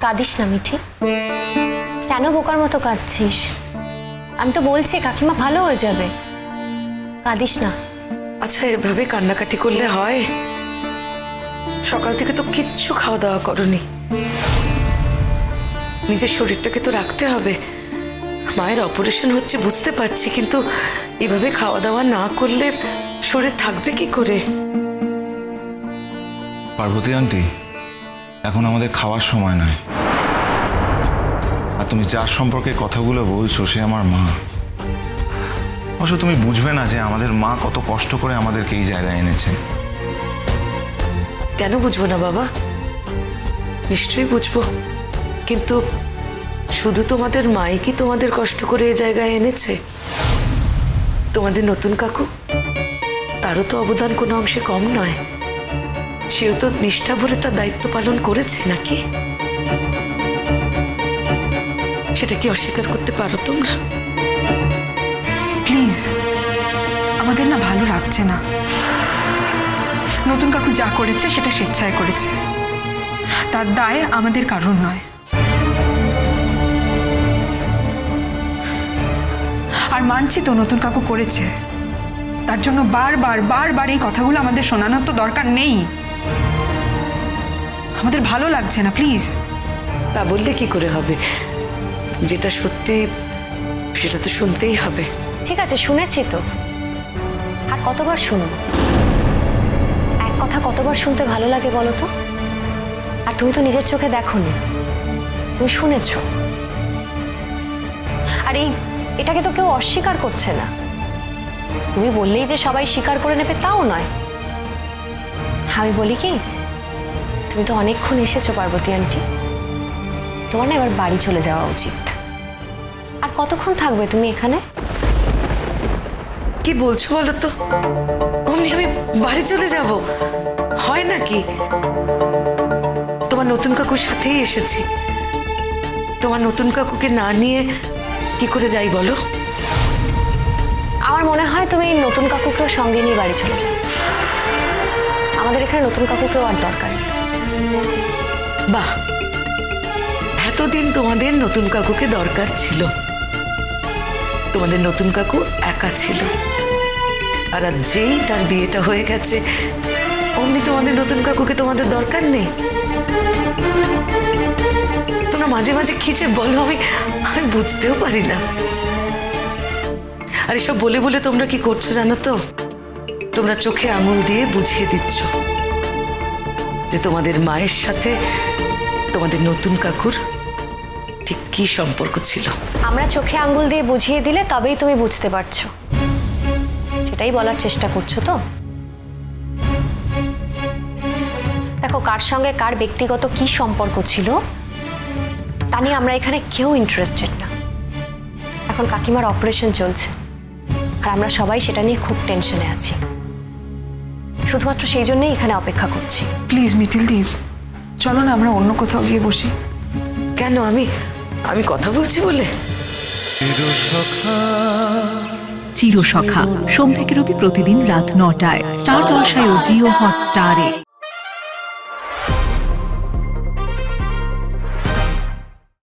কাঁদিস না মিঠি। কেন বোকার মতো কাঁদছিস? আমি তো বলছি কাকিমা ভালো হয়ে যাবে। কাঁদিস না। আচ্ছা এভাবে কান্নাকাটি করলে হয়? সকাল থেকে তো কিচ্ছু খাওয়া দাওয়া করনি। নিজের শরীরটাকে তো রাখতে হবে। মায়ের অপারেশন হচ্ছে বুঝতে পারছি কিন্তু এভাবে খাওয়া দাওয়া না করলে শরীর থাকবে কি করে? পার্বতী আন্টি এখন আমাদের খাওয়ার সময় নয়। আর তুমি যার সম্পর্কে কথাগুলো বলছো, সে আমার মা। অবশ্য তুমি বুঝবে না যে আমাদের মা কত কষ্ট করে আমাদেরকে এই জায়গায় এনেছে। কেন বুঝব না বাবা? নিশ্চয়ই বুঝব। কিন্তু শুধু তোমাদের মাই কি তোমাদের কষ্ট করে এই জায়গায় এনেছে? তোমাদের নতুন কাকু? তারও তো অবদান কোনো অংশে কম নয়। সেও তো নিষ্ঠা ভরে তার দায়িত্ব পালন করেছে নাকি? সেটা কি অস্বীকার করতে পারো তোমরা? প্লিজ, আমাদের না ভালো লাগছে না। নতুন কাকু যা করেছে সেটা স্বেচ্ছায় করেছে। তার দায় আমাদের কারণ নয়। আর মানছি তো নতুন কাকু করেছে। তার জন্য বারবার বারবার এই কথাগুলো আমাদের শোনানোর তো দরকার নেই। আমাদের ভালো লাগছে না প্লিজ তা বললে কি করে হবে? যেটা সত্যি সেটা তো শুনতেই হবে। ঠিক আছে শুনেছি তো। আর কতবার শুনব? এক কথা কতবার শুনতে ভালো লাগে বলো তো? আর তুমি তো নিজের চোখে দেখোনি। তুমি শুনেছ। আর এই এটাকে তো কেউ অস্বীকার করছে না। তুমি বললেই যে সবাই স্বীকার করে নেবে তাও নয়। আমি বলি কি তুমি তো অনেকক্ষণ এসেছ পার্বতী আন্টি। তোমার না এবার বাড়ি চলে যাওয়া উচিত। আর কতক্ষণ থাকবে তুমি এখানে? কি বলছো বলো তো? অমনি আমি বাড়ি চলে যাব। হয় নাকি? তোমার নতুন কাকুর সাথেই এসেছি। তোমার নতুন কাকুকে না নিয়ে কি করে যাই বলো? আমার মনে হয় তুমি নতুন কাকুকেও সঙ্গে নিয়ে বাড়ি চলে যাও। আমাদের এখানে নতুন কাকুকেও আর দরকার নেই। বাহ, এতদিন তোমাদের নতুন কাকুকে দরকার ছিল। তোমাদের নতুন কাকু একা ছিল। আর যেই তার বিয়েটা হয়ে গেছে, অমনি তোমাদের নতুন কাকুকে তোমাদের দরকার নেই। তোমরা মাঝে মাঝে খিচে বলো, আমি আমি বুঝতেও পারি না। আর এসব বলে বলে তোমরা কি করছ জানো তো? তোমরা চোখে আঙুল দিয়ে বুঝিয়ে দিচ্ছ। যে তোমাদের মায়ের সাথে তোমাদের নতুন কাকুর ঠিক কি সম্পর্ক ছিল? আমরা চোখে আঙ্গুল দিয়ে বুঝিয়ে দিলে তবেই তুমি বুঝতে পারছ। সেটাই বলার চেষ্টা করছ তো? দেখো, কার সঙ্গে কার ব্যক্তিগত কি সম্পর্ক ছিল, তা নিয়ে আমরা এখানে কেউ ইন্টারেস্টেড না। এখন কাকিমার অপারেশন চলছে, আর আমরা সবাই সেটা নিয়ে খুব টেনশনে আছি। শুধুমাত্র সেই জন্যই এখানে অপেক্ষা করছি। প্লিজ মিটিল দ্বীপ চলো না আমরা অন্য কোথাও গিয়ে বসি। কেন আমি আমি কথা বলছি বলে? চিরসখা। সোম থেকে রবি প্রতিদিন রাত নটায়। স্টার জলসায় ও জিও হটস্টারে